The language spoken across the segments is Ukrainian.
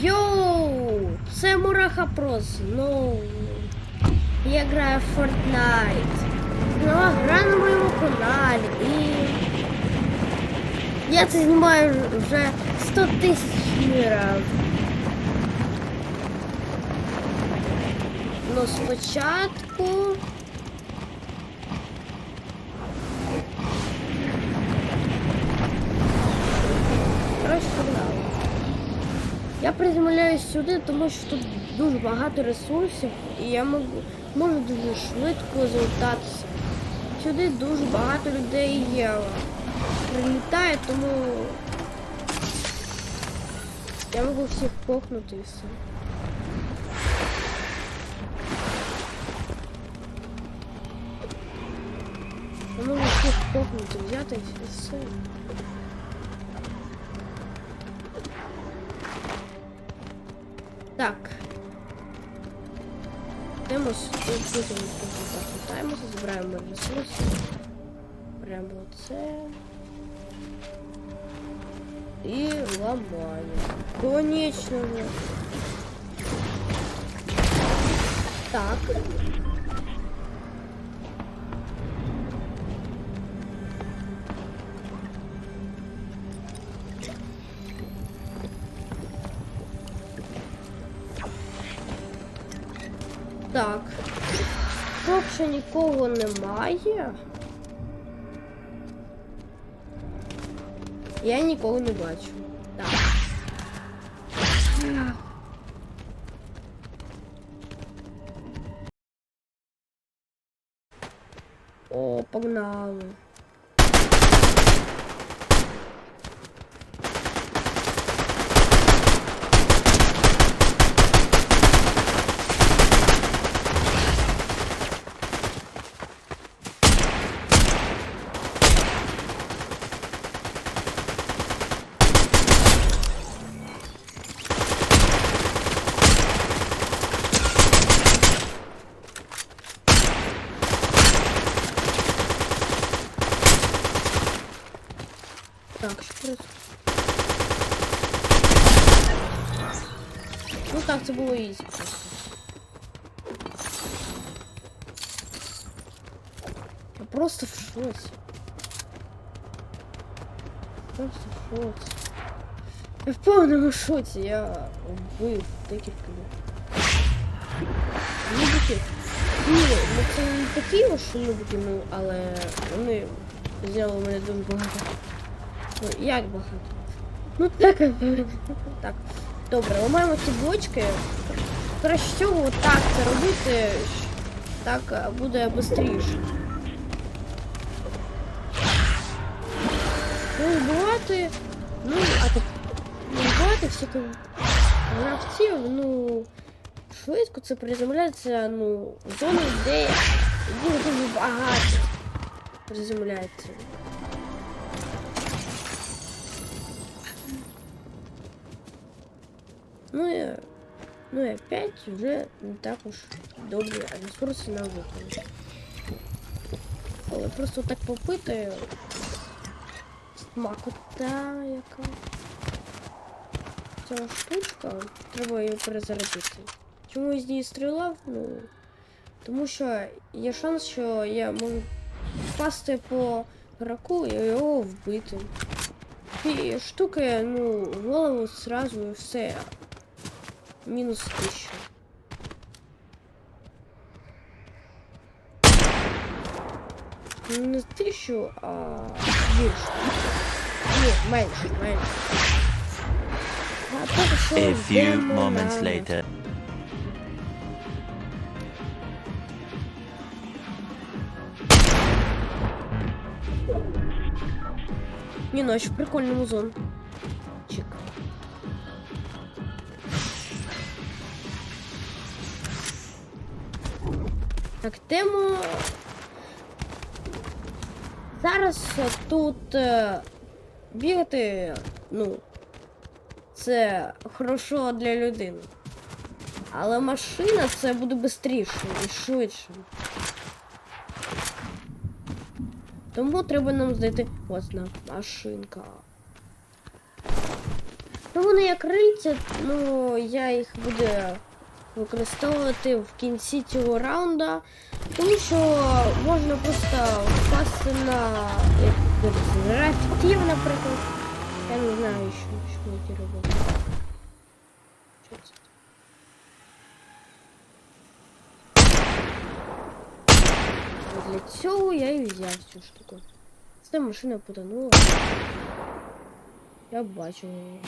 Йоу! Це Мураха Прос. Ну. Я граю в Fortnite. Нова гра на моєму каналі. І. Я це знімаю вже 100 тисяч разів. Ну, спочатку. Коротше, погнали. Я приземляюсь сюди, тому що тут дуже багато ресурсів і я можу, можу дуже швидко залутатися. Сюди дуже багато людей є. Прилітає, тому я можу всіх похнути і все. Я можу всіх похнути, взяти і все. Так лутаємося, збираємо ресурси. Прямо це. І ламаємо. Конечно же. Так. Так. Якщо нікого немає. Я нікого не бачу. Так. О, погнали. Так, що происходит? Ну так, це було ізі просто. Я просто в шоці. Просто в шоці. Я в повному шоці, я вбив декілька людей. Ні, ну це не такі уж нубики, ну, але вони взяли мене дуже багато. Ну, як багато? Ну так. Так. Добре, ламаємо ці блочки. Краще всього так це робити. Так буде швидше. Ну, вбивати. Ну, а так. Вбивати всяких гравців, ну. Швидко це приземляється, ну, в зону, де дуже багато приземляється. Ну і, ну і опять вже не так уж добрі ресурси на виконання. Але просто так попитаю. Смакота яка. Ця штучка, треба її перезарядити. Чому з неї стріляв? Ну, тому що є шанс, що я можу впасти по раку і його вбити. І штуки, ну, голову сразу все. Мінус тисячу. Ну, Не тисячу, а більше. Ні, менше, менше. A few moments later. Ні, ну, а ще в прикольному зон. Чик. Так, тему. Зараз тут е, бігати, ну, це хорошо для людини. Але машина це буде швидше і швидше. Тому треба нам знайти ось машинка. Ну, вони як рильця, ну я їх буду використовувати в кінці цього раунда, тому що можна просто впасти на графітів, наприклад. Я не знаю, що, які робити. Що? Для цього я і взяв цю штуку. Це машина потонула. Я бачу її.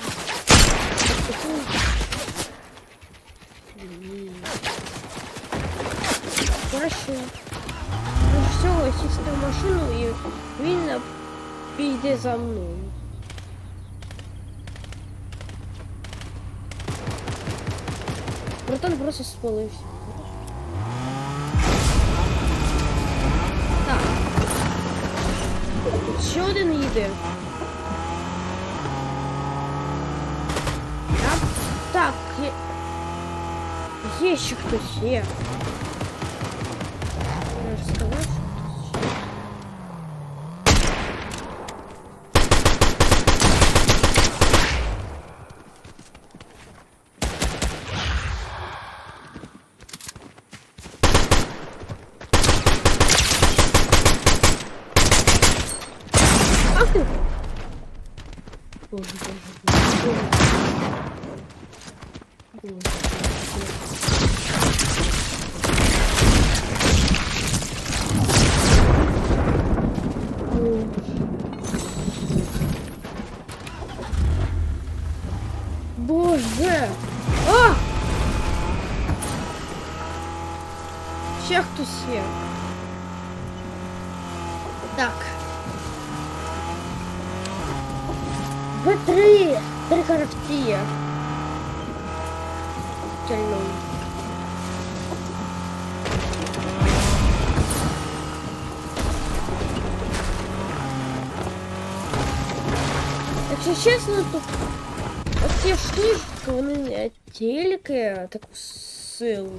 Блін. Ну всього сісти в машину і він піде за мною. Братан просто спалився. Так. Ще один їде. Так, так, є... Є ще хтось є. Я ж Так. В3! Три гравці. Тільно. Якщо чесно, то оці штучки, вони е, тільки таку силу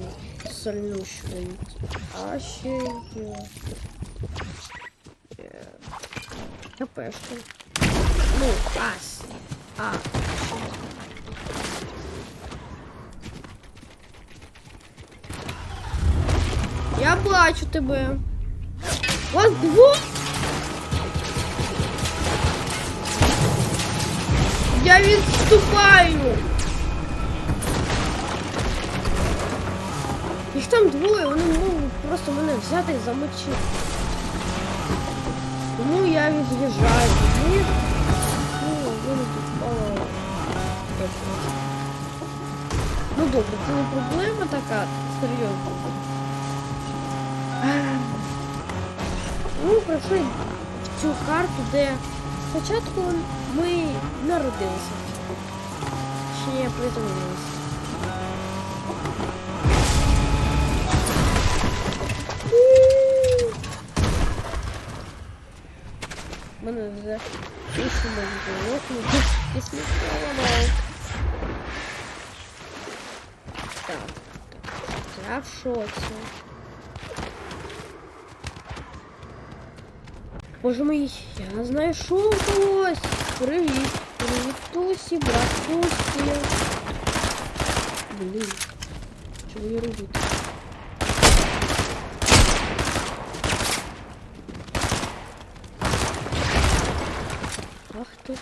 сильнущують. А ще є. е, ХПшки. Ну, ас. А. Я бачу тебе. Вас двох? Я відступаю. Їх там двоє, вони можуть просто мене взяти і замочити. Тому я. Ні. Ну, тут мало. Ну добре, це не проблема така, серйозно. Ем. Ну, пройшли в цю карту, де спочатку ми народилися. Ще приземлилися. Мене вже пісня може пісня поламав. Так, так, я в шоці. Боже мій, я знайшов когось. Привіт. Привіт, Тусі, брат Тусі. Блін. Що мені робити? Ах ти.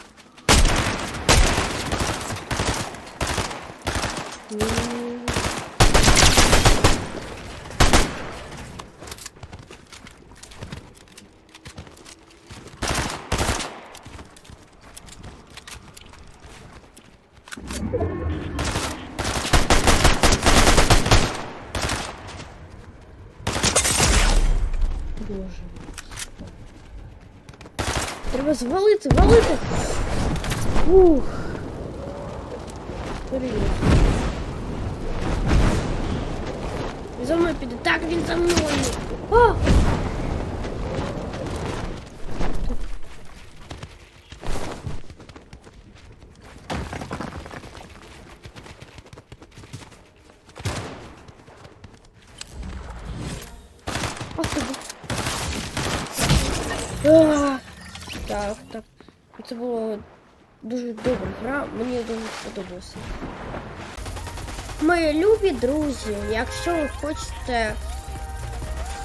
М. Боже. Треба валити, валити. Ух. Привіт. За мною піде. Так, він за мною. А! Ах ти. бо- А! Так, так. Це було дуже добра гра, мені дуже сподобалося. Мої любі друзі, якщо ви хочете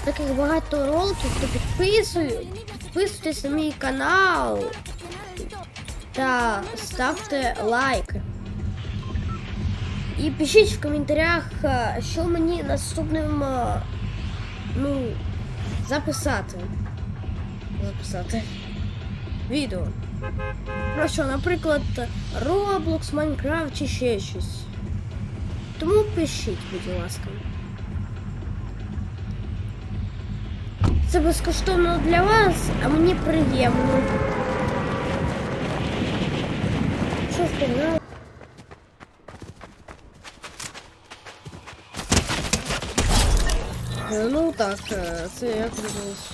таких багато роликів, то підписуй, підписуйтесь на мій канал та ставте лайки. І пишіть в коментарях, е, що мені наступним е, ну, записати. Записати відео. Про що, наприклад, Roblox, Minecraft чи ще щось. Тому пишіть, будь ласка. Це безкоштовно для вас, а мені приємно. Що впевнено? Е, Ну так, е, це як відбулось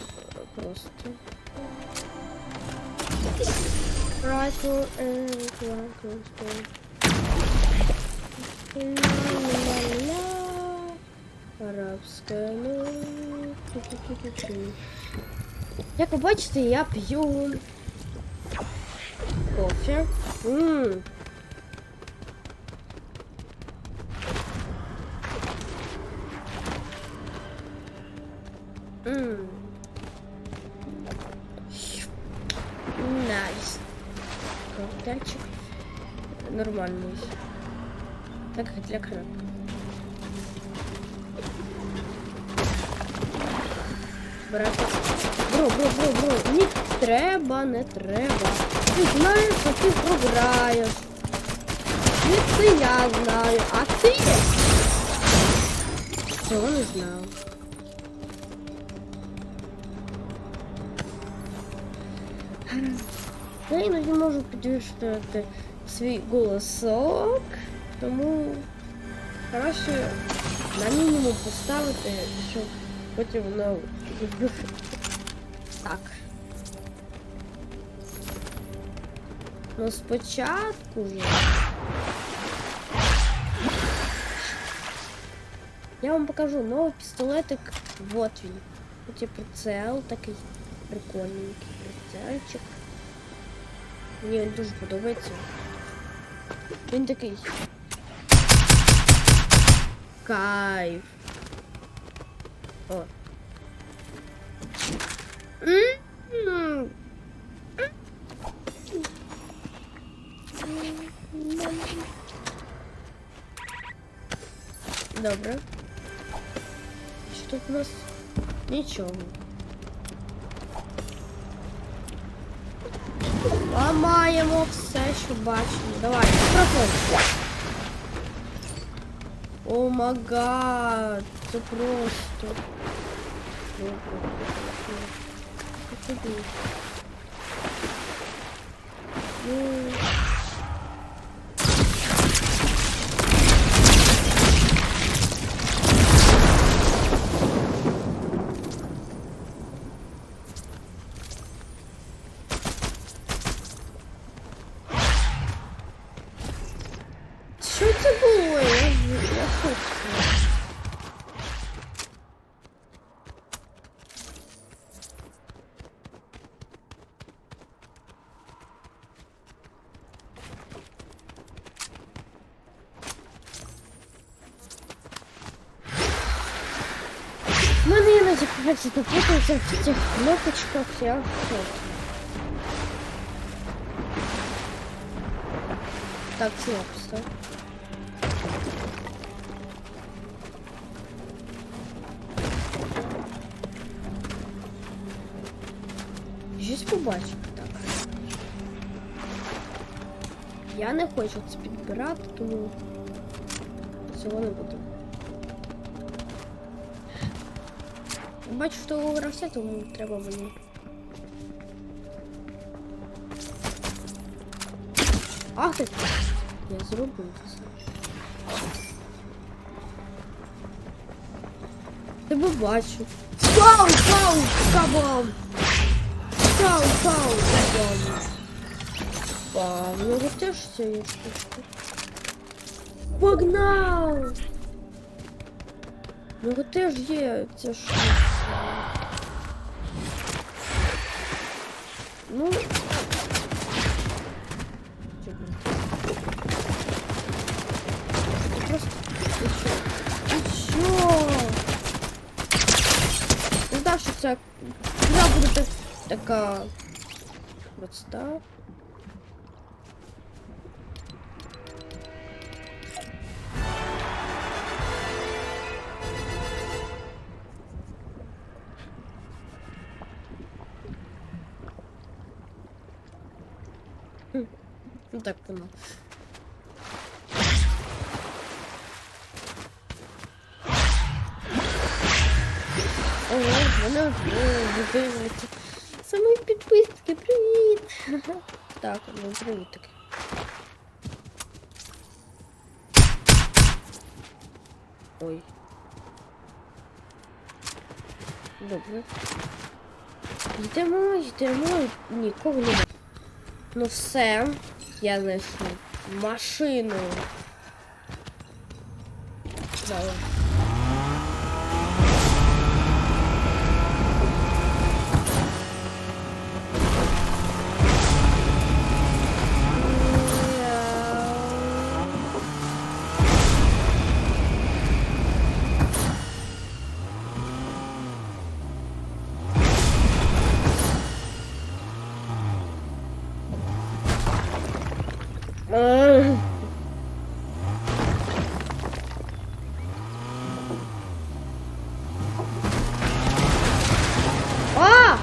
просто. Rifle and rifle. Ла-ла-ла-ла. Арабська ну. Як ви бачите, я п'ю кофе. Ммм. Треба, не треба. Ти знаєш, що ти програєш. І це я знаю. А ти? Цього не знав. Я іноді можу підвищувати свій голосок, тому краще на мінімум поставити, щоб потім воно так. Ну спочатку ж. Я вам покажу новий пістолетик. Вот він. Оці прицел такий прикольненький прицельчик. Мені він дуже подобається. Він такий. Кайф. О. Добре. Що тут у нас? Нічого. Ламаємо все, що бачимо. Давай, проходь. О магад, це просто. Ну. Іноді кажуть, в цих кнопочках, я в шокі. Так, снова Щось побачив, так. Я не хочу це підбирати, тому цього не буду. Бачу, що грався, тому треба мені. Ах ти! Я зробив це. Тебе бачу. Пау, пау, кабам! Пау, пау, кабам! Пау, ну вот теж це є штучка. Погнав! Ну вот теж є ця штучка. Ну... Просто... Ты чё? Ну да, что вся... Я буду так... Такая... Вот так. Дивляться. Самі підписники, привіт! Так, ну привіт таки. Ой. Добре. Йдемо, йдемо, нікого не. Ну все, я знайшов машину. Давай. А!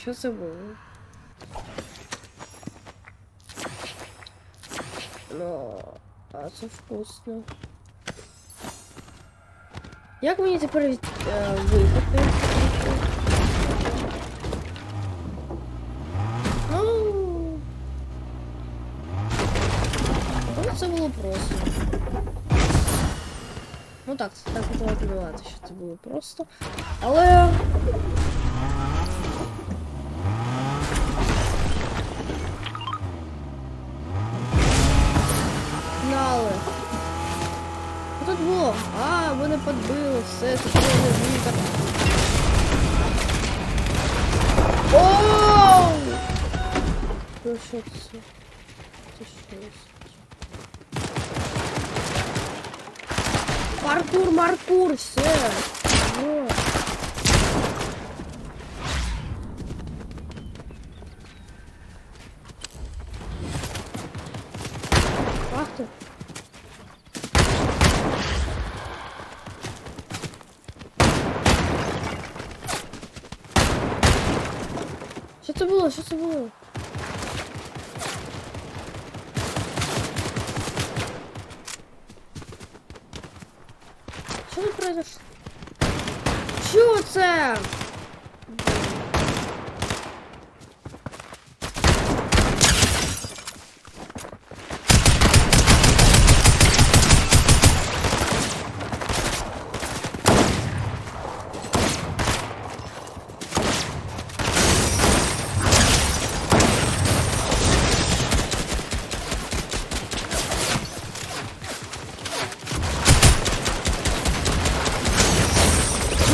Що це було? Ну, а це вкусно. Як мені тепер від, е, виїхати? Ну так, так хотіла подавати, що це було просто. Але. Знали. Що тут було? А, мене підбило, все, це було так. Оу! Ну що це? Це щось. Паркур, маркур, все. Вот. Що це було? Що це було? Що тут произошло? Що це?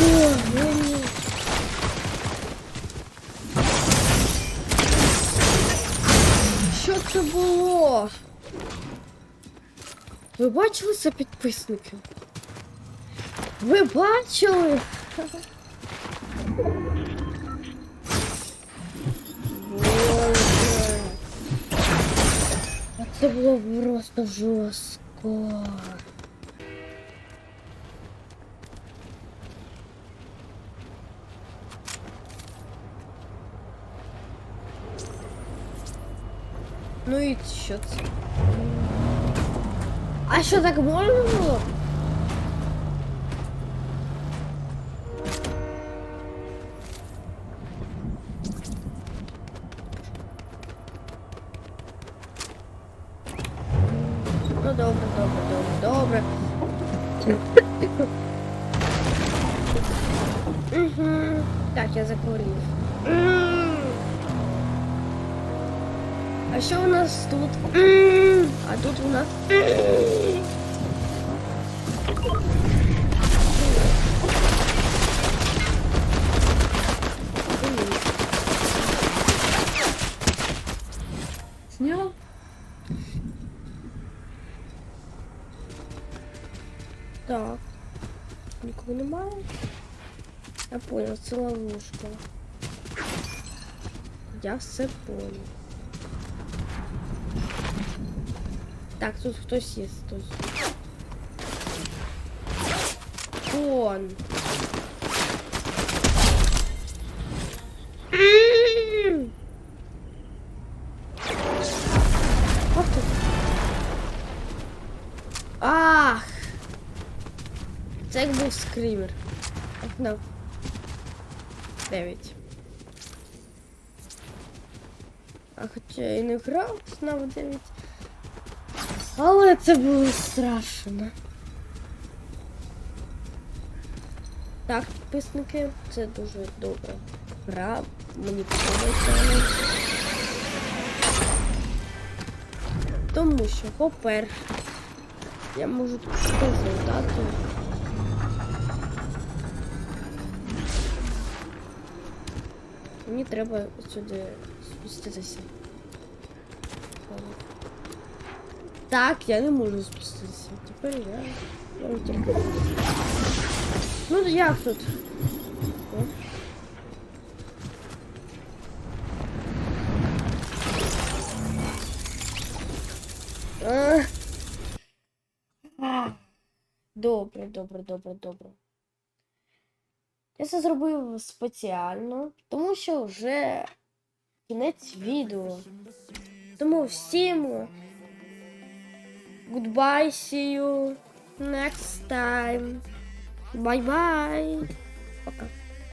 О, ну ні. Що це було? Ви бачили це підписники? Ви бачили? Боже. Це було просто жорстко. Ну і що це? А що так можна було? Понял, це ловушка. Я все понял. Так, тут хтось є, хтось. Он. М. Ох. Ах! Це як був скример. No. 9. А хоча я і не грав на 9. Але це було страшно. Так, підписники, це дуже добра гра. Мені подобається. Тому що, по-перше, я можу тут дати. Мені треба сюди спуститися. Так, я не можу спуститися. Тепер я. можу тільки. Ну як тут? Добре, добре, добре, добре. Я це зробив спеціально, тому що вже кінець відео. Тому всім goodbye, see you next time. Bye-bye. Пока.